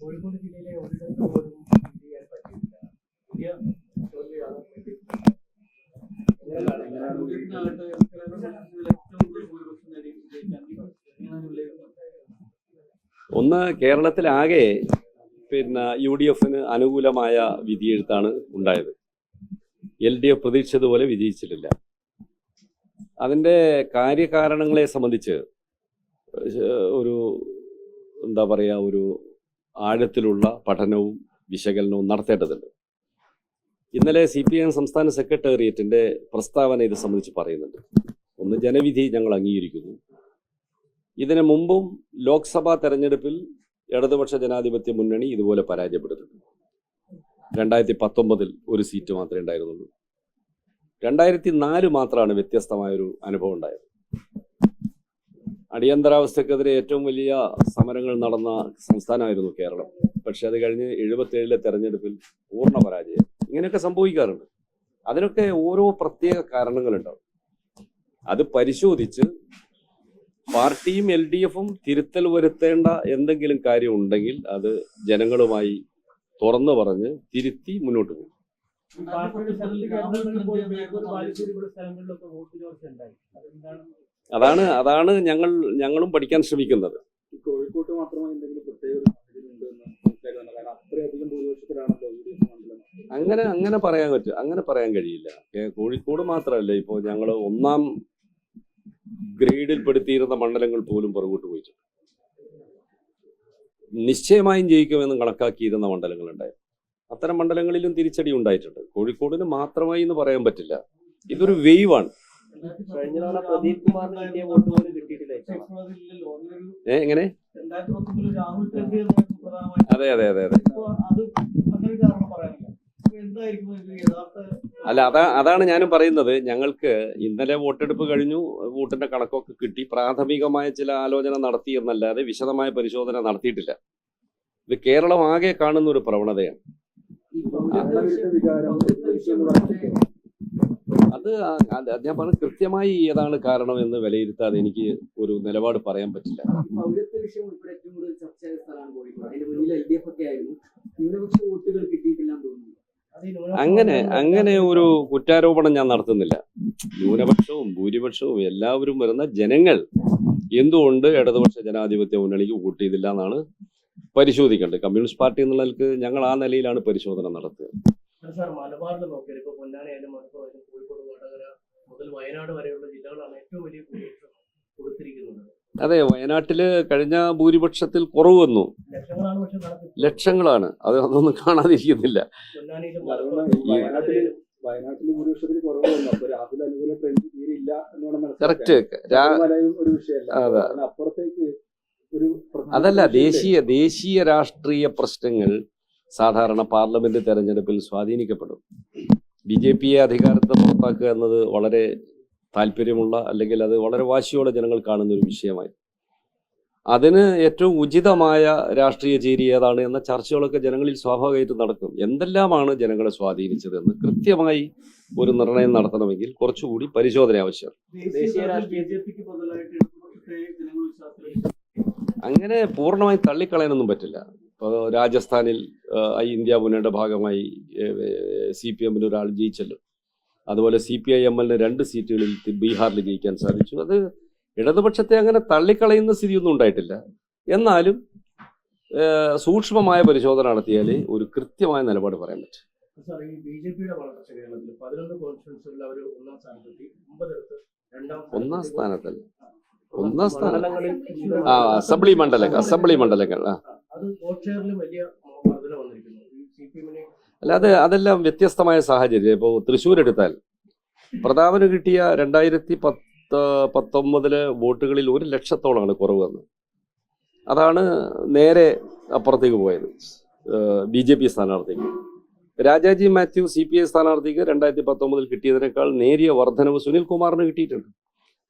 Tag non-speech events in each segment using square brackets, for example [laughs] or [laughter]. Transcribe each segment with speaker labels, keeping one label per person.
Speaker 1: കോഴിക്കോട് ജില്ലയിലെ ഒരിടത്ത് പോലും ഇത് ചെയ്യാൻ പറ്റിയിട്ടില്ല പുതിയ തോൽവിയാണ്
Speaker 2: ഒന്ന് കേരളത്തിലാകെ പിന്നെ യു ഡി എഫിന് അനുകൂലമായ വിധിയെഴുത്താണ് ഉണ്ടായത്. എൽ ഡി എഫ് പ്രതീക്ഷിച്ചതുപോലെ വിജയിച്ചിട്ടില്ല. അതിന്റെ കാര്യകാരണങ്ങളെ സംബന്ധിച്ച് ഒരു എന്താ പറയുക ഒരു ആഴത്തിലുള്ള പഠനവും വിശകലനവും നടത്തേണ്ടതുണ്ട്. ഇന്നലെ സി പി എം സംസ്ഥാന സെക്രട്ടേറിയറ്റിന്റെ പ്രസ്താവന ഇത് സംബന്ധിച്ച് പറയുന്നുണ്ട്. ഒന്ന് ജനവിധി ഞങ്ങൾ അംഗീകരിക്കുന്നു. ഇതിനു മുമ്പും ലോക്സഭാ തെരഞ്ഞെടുപ്പിൽ ഇടതുപക്ഷ ജനാധിപത്യ മുന്നണി ഇതുപോലെ പരാജയപ്പെട്ടിട്ടുണ്ട്. രണ്ടായിരത്തി പത്തൊമ്പതിൽ ഒരു സീറ്റ് മാത്രമേ ഉണ്ടായിരുന്നുള്ളൂ. രണ്ടായിരത്തി നാല് മാത്രമാണ് വ്യത്യസ്തമായൊരു അനുഭവം ഉണ്ടായത്. അടിയന്തരാവസ്ഥക്കെതിരെ ഏറ്റവും വലിയ സമരങ്ങൾ നടന്ന സംസ്ഥാനമായിരുന്നു കേരളം. പക്ഷെ അത് കഴിഞ്ഞ് എഴുപത്തേഴിലെ തെരഞ്ഞെടുപ്പിൽ പൂർണ പരാജയം. ഇങ്ങനെയൊക്കെ സംഭവിക്കാറുണ്ട്. അതിനൊക്കെ ഓരോ പ്രത്യേക കാരണങ്ങളുണ്ടാവും. അത് പരിശോധിച്ച് പാർട്ടിയും എൽ ഡി എഫും തിരുത്തൽ വരുത്തേണ്ട എന്തെങ്കിലും കാര്യം ഉണ്ടെങ്കിൽ അത് ജനങ്ങളുമായി തുറന്നു പറഞ്ഞ് തിരുത്തി മുന്നോട്ട് പോകും.
Speaker 1: പാർട്ടിയുടെ വോട്ട്
Speaker 2: അതാണ് അതാണ് ഞങ്ങൾ ഞങ്ങളും പഠിക്കാൻ ശ്രമിക്കുന്നത്.
Speaker 3: കോഴിക്കോട്ട് മാത്രമായി എന്തെങ്കിലും പ്രത്യേക
Speaker 2: അങ്ങനെ അങ്ങനെ പറയാൻ പറ്റും അങ്ങനെ പറയാൻ കഴിയില്ല. കോഴിക്കോട് മാത്രമല്ല ഇപ്പോൾ ഞങ്ങൾ ഒന്നാം ഗ്രേഡിൽ പെടുത്തിയിരുന്ന മണ്ഡലങ്ങൾ പോലും പുറകോട്ട് പോയിട്ടുണ്ട്. നിശ്ചയമായും ജയിക്കുമെന്ന് കണക്കാക്കിയിരുന്ന മണ്ഡലങ്ങൾ ഉണ്ടായിരുന്നു അത്തരം മണ്ഡലങ്ങളിലും തിരിച്ചടി ഉണ്ടായിട്ടുണ്ട്. കോഴിക്കോടിന് മാത്രമായി എന്ന് പറയാൻ പറ്റില്ല. ഇതൊരു വേവാണ്
Speaker 1: കഴിഞ്ഞ തവണ പ്രദീപ് കുമാറിന് കിട്ടിയ വോട്ട് പോലും കിട്ടിയിട്ടില്ല
Speaker 2: ഏ എങ്ങനെ? അതെ അതെ അതെ അതെ. അല്ല അതാ അതാണ് ഞാനും പറയുന്നത്. ഞങ്ങൾക്ക് ഇന്നലെ വോട്ടെടുപ്പ് കഴിഞ്ഞു. വോട്ടിന്റെ കണക്കൊക്കെ കിട്ടി. പ്രാഥമികമായ ചില ആലോചന നടത്തി എന്നല്ലാതെ വിശദമായ പരിശോധന നടത്തിയിട്ടില്ല. ഇത് കേരളം ആകെ കാണുന്ന ഒരു പ്രവണതയാണ്. അത് ഞാൻ പറഞ്ഞ കൃത്യമായി ഏതാണ് കാരണം എന്ന് വിലയിരുത്താതെ എനിക്ക് ഒരു നിലപാട് പറയാൻ പറ്റില്ല.
Speaker 4: പൗരത്വ വിഷയം ഉൾപ്പെടെ ഏറ്റവും കൂടുതൽ ചർച്ചയായ സ്ഥലമാണ് കോഴിക്കോട്. അതിന്റെ മുന്നിൽ എൽ ഡി എഫ് ഒക്കെ ആയിരുന്നു. ന്യൂനപക്ഷ വോട്ടുകൾ കിട്ടിയിട്ടില്ല തോന്നുന്നു.
Speaker 2: അങ്ങനെ അങ്ങനെ ഒരു കുറ്റാരോപണം ഞാൻ നടത്തുന്നില്ല. ന്യൂനപക്ഷവും ഭൂരിപക്ഷവും എല്ലാവരും വരുന്ന ജനങ്ങൾ എന്തുകൊണ്ട് ഇടതുപക്ഷ ജനാധിപത്യ മുന്നണിക്ക് വോട്ട് ചെയ്തില്ല എന്നാണ് പരിശോധിക്കേണ്ടത്. കമ്മ്യൂണിസ്റ്റ് പാർട്ടി എന്നുള്ള നിലയ്ക്ക് ഞങ്ങൾ ആ നിലയിലാണ് പരിശോധന നടത്തുക.
Speaker 1: സാർ മലബാറിൽ നോക്കിയാൽ ഇപ്പൊ പൊന്നാനി മുതൽ വയനാട് വരെയുള്ള ജില്ലകളാണ് ഏറ്റവും വലിയ ഭൂരിപക്ഷം കൊടുത്തിരിക്കുന്നത്.
Speaker 2: അതെ വയനാട്ടിൽ കഴിഞ്ഞ ഭൂരിപക്ഷത്തിൽ കുറവ് വന്നു.
Speaker 1: ലക്ഷങ്ങളാണ് പക്ഷെ നടക്കുന്നത്
Speaker 2: ലക്ഷങ്ങളാണ്. അത് അതൊന്നും കാണാതിരിക്കുന്നില്ല.
Speaker 3: വയനാട്ടിൽ ഭൂരിപക്ഷത്തിൽ കുറവ് വന്നു. അപ്പൊ രാഹുൽ അനുകൂല ട്രെൻഡ് തീരെ ഇല്ല എന്ന് വേണം
Speaker 2: കറക്റ്റ്
Speaker 3: ശബരിമലയും ഒരു വിഷയമല്ല. ഒരു
Speaker 2: അതല്ല ദേശീയ ദേശീയ രാഷ്ട്രീയ പ്രശ്നങ്ങൾ സാധാരണ പാർലമെന്റ് തെരഞ്ഞെടുപ്പിൽ സ്വാധീനിക്കപ്പെടും. ബി ജെ പിയെ അധികാരത്തെ പുറത്താക്കുക എന്നത് വളരെ താല്പര്യമുള്ള അല്ലെങ്കിൽ അത് വളരെ വാശിയോടെ ജനങ്ങൾ കാണുന്ന ഒരു വിഷയമായി. അതിന് ഏറ്റവും ഉചിതമായ രാഷ്ട്രീയ ചേരി ഏതാണ് എന്ന ചർച്ചകളൊക്കെ ജനങ്ങളിൽ സ്വാഭാവികമായിട്ട് നടക്കും. എന്തെല്ലാമാണ് ജനങ്ങളെ സ്വാധീനിച്ചത് എന്ന് കൃത്യമായി ഒരു നിർണയം നടത്തണമെങ്കിൽ കുറച്ചുകൂടി പരിശോധന ആവശ്യമാണ്
Speaker 1: വിശ്വാസത്തിൽ
Speaker 2: അങ്ങനെ പൂർണമായി തള്ളിക്കളയാനൊന്നും പറ്റില്ല. ഇപ്പോൾ രാജസ്ഥാനിൽ ഐ ഇന്ത്യ മുന്നണിയുടെ ഭാഗമായി സി പി എമ്മിന് ഒരാൾ ജയിച്ചല്ലോ. അതുപോലെ സി പി ഐ എം എല്ലിന് രണ്ട് സീറ്റുകളിൽ ബീഹാറിൽ ജയിക്കാൻ സാധിച്ചു. അത് ഇടതുപക്ഷത്തെ അങ്ങനെ തള്ളിക്കളയുന്ന സ്ഥിതിയൊന്നും ഉണ്ടായിട്ടില്ല. എന്നാലും സൂക്ഷ്മമായ പരിശോധന നടത്തിയാൽ ഒരു കൃത്യമായ നിലപാട് പറയാൻ പറ്റും.
Speaker 1: സാർ ഈ ബി ജെ പിയുടെ വളർച്ച കേരളത്തിൽ പതിനൊന്ന് കോൺഫറൻസുകളിൽ അവർ ഒന്നാം സ്ഥാനത്തെത്തി ഒമ്പതെടുത്ത് രണ്ടാം
Speaker 2: ഒന്നാം സ്ഥാനത്തല്ല. ഒന്നാം സ്ഥാനം ആ അസംബ്ലി മണ്ഡലങ്ങൾ അസംബ്ലി മണ്ഡലങ്ങൾ ആ.
Speaker 1: അത്
Speaker 2: അല്ലാതെ അതെല്ലാം വ്യത്യസ്തമായ സാഹചര്യം. ഇപ്പോൾ തൃശ്ശൂർ എടുത്താൽ പ്രതാപന് കിട്ടിയ രണ്ടായിരത്തി പത്ത് പത്തൊമ്പതിൽ വോട്ടുകളിൽ ഒരു ലക്ഷത്തോളമാണ് കുറവ് വന്നത്. അതാണ് നേരെ അപ്പുറത്തേക്ക് പോയത് ബി ജെ പി സ്ഥാനാർത്ഥിക്ക്. Rajaji Mathew C P I സ്ഥാനാർത്ഥിക്ക് രണ്ടായിരത്തി പത്തൊമ്പതിൽ കിട്ടിയതിനേക്കാൾ നേരിയ വർധനവ് സുനിൽ കുമാറിന് കിട്ടിയിട്ടുണ്ട്.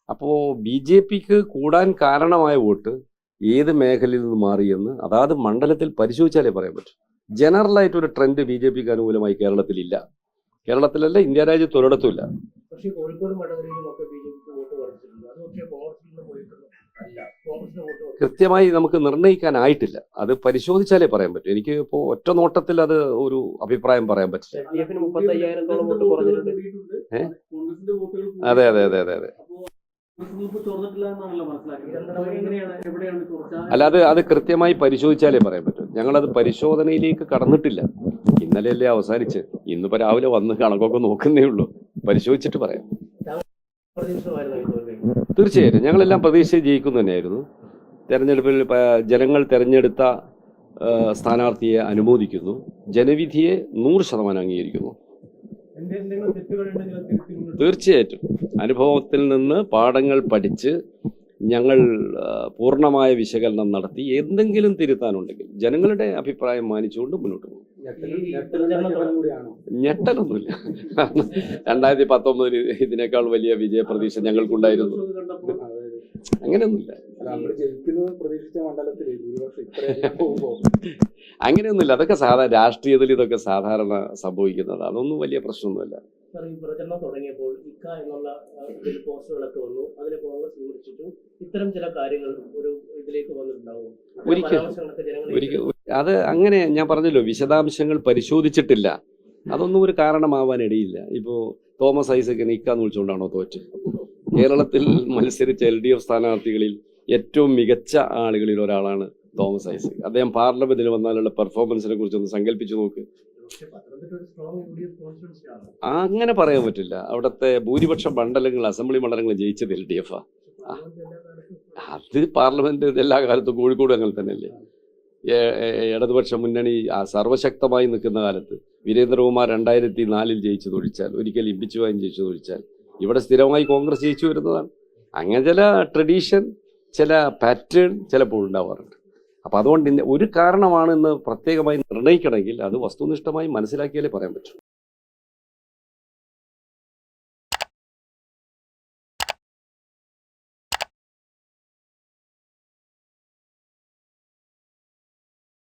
Speaker 2: അപ്പോൾ ബി ജെ പിക്ക് കൂടാൻ കാരണമായ വോട്ട് ഏത് മേഖലയിൽ നിന്ന് മാറിയെന്ന് അതാത് മണ്ഡലത്തിൽ പരിശോധിച്ചാലേ പറയാൻ പറ്റും. ജനറൽ ആയിട്ട് ഒരു ട്രെൻഡ് ബി ജെ പിക്ക് അനുകൂലമായി കേരളത്തിലില്ല. കേരളത്തിലല്ല ഇന്ത്യ രാജ്യത്ത് ഒരിടത്തുമില്ല.
Speaker 1: പക്ഷേ കോഴിക്കോട് വടകരയിലും ഒക്കെ ബി ജെ പിക്ക് വോട്ട് വർദ്ധിച്ചിട്ടുണ്ട് അതൊക്കെ കോൺഗ്രസിൽ
Speaker 2: കൃത്യമായി നമുക്ക് നിർണയിക്കാനായിട്ടില്ല. അത് പരിശോധിച്ചാലേ പറയാൻ പറ്റൂ. എനിക്ക് ഇപ്പോൾ ഒറ്റ നോട്ടത്തിൽ അത് ഒരു അഭിപ്രായം പറയാൻ പറ്റില്ല. അതെ അതെ അതെ അതെ അതെ. അല്ല അത് അത് കൃത്യമായി പരിശോധിച്ചാലേ പറയാൻ പറ്റൂ. ഞങ്ങളത് പരിശോധനയിലേക്ക് കടന്നിട്ടില്ല. ഇന്നലെയല്ലേ അവസാനിച്ച്. ഇന്നിപ്പോ രാവിലെ വന്ന് കണക്കൊക്കെ നോക്കുന്നേ ഉള്ളൂ. പരിശോധിച്ചിട്ട് പറയാം. തീർച്ചയായിട്ടും. ഞങ്ങളെല്ലാം പ്രതീക്ഷിച്ച് ജയിക്കുന്നു തന്നെയായിരുന്നു. തെരഞ്ഞെടുപ്പിൽ ജനങ്ങൾ തെരഞ്ഞെടുത്ത സ്ഥാനാർത്ഥിയെ അനുമോദിക്കുന്നു. ജനവിധിയെ നൂറ് ശതമാനം അംഗീകരിക്കുന്നു. തീർച്ചയായിട്ടും. അനുഭവത്തിൽ നിന്ന് പാഠങ്ങൾ പഠിച്ച് ഞങ്ങൾ പൂർണമായ വിശകലനം നടത്തി എന്തെങ്കിലും തിരുത്താനുണ്ടെങ്കിൽ ജനങ്ങളുടെ അഭിപ്രായം മാനിച്ചുകൊണ്ട് മുന്നോട്ട് പോകും. ഞെട്ടലൊന്നുമില്ല. രണ്ടായിരത്തി പത്തൊമ്പതിൽ ഇതിനേക്കാൾ വലിയ വിജയപ്രതീക്ഷ ഞങ്ങൾക്കുണ്ടായിരുന്നു. അങ്ങനെയൊന്നുമില്ല.
Speaker 3: നമ്മൾ ജയിക്കുന്നത് പ്രതീക്ഷിച്ച മണ്ഡലത്തിൽ ഭൂരിപക്ഷം ഇത്രയധികം [laughs] പോകുമ്പോ.
Speaker 2: അങ്ങനെയൊന്നുമില്ല. അതൊക്കെ സാധാരണ രാഷ്ട്രീയത്തിൽ ഇതൊക്കെ സാധാരണ സംഭവിക്കുന്നത്. അതൊന്നും വലിയ പ്രശ്നമൊന്നുമില്ല.
Speaker 1: സാർ ഈ പ്രചരണം തുടങ്ങിയപ്പോൾ ഇക്ക എന്നുള്ള ആ, ഇതിൽ പോസ്റ്ററുകളൊക്കെ വന്നു. അതിനെ കോൺഗ്രസ് വിമർശിച്ചു. ഇത്തരം ചില കാര്യങ്ങൾ ഒരു ഇതിലേക്ക് വന്നിട്ടുണ്ടാവും.
Speaker 2: ഒരിക്കൽ അത് അങ്ങനെ ഞാൻ പറഞ്ഞല്ലോ വിശദാംശങ്ങൾ പരിശോധിച്ചിട്ടില്ല. അതൊന്നും ഒരു കാരണമാവാൻ ഇടയില്ല ഇപ്പോൾ തോമസ് ഐസക്കിനെ ഇക്കാന്ന് വിളിച്ചുകൊണ്ടാണോ തോറ്റ്. കേരളത്തിൽ മത്സരിച്ച എൽ ഡി എഫ് സ്ഥാനാർത്ഥികളിൽ ഏറ്റവും മികച്ച ആളുകളിൽ ഒരാളാണ് തോമസ് ഐസക്. അദ്ദേഹം പാർലമെന്റിൽ വന്നാലുള്ള പെർഫോമൻസിനെ കുറിച്ച് ഒന്ന് സങ്കല്പിച്ചു നോക്ക്. അങ്ങനെ പറയാൻ പറ്റില്ല. അവിടുത്തെ ഭൂരിപക്ഷം മണ്ഡലങ്ങൾ അസംബ്ലി മണ്ഡലങ്ങൾ ജയിച്ചത് എൽ ഡി എഫാ അത് പാർലമെന്റ് എല്ലാ കാലത്തും കോഴിക്കോട് അങ്ങനെ തന്നെയല്ലേ? ഇടതുപക്ഷ മുന്നണി സർവശക്തമായി നിൽക്കുന്ന കാലത്ത് വീരേന്ദ്രകുമാർ രണ്ടായിരത്തി നാലിൽ ജയിച്ചതൊഴിച്ചാൽ ഒരിക്കൽ ഇമ്പിച്ചുവായും ജയിച്ചതൊഴിച്ചാൽ ഇവിടെ സ്ഥിരമായി കോൺഗ്രസ് ജയിച്ചു വരുന്നതാണ്. അങ്ങനെ ചില ട്രഡീഷൻ ചില പാറ്റേൺ ചിലപ്പോൾ ഉണ്ടാവാറുണ്ട്. അപ്പോൾ അതുകൊണ്ട് ഒരു കാരണമാണ് ഇന്ന് പ്രത്യേകമായി നിർണയിക്കണമെങ്കിൽ അത് വസ്തുനിഷ്ഠമായി മനസ്സിലാക്കിയാലേ പറയാൻ പറ്റൂ.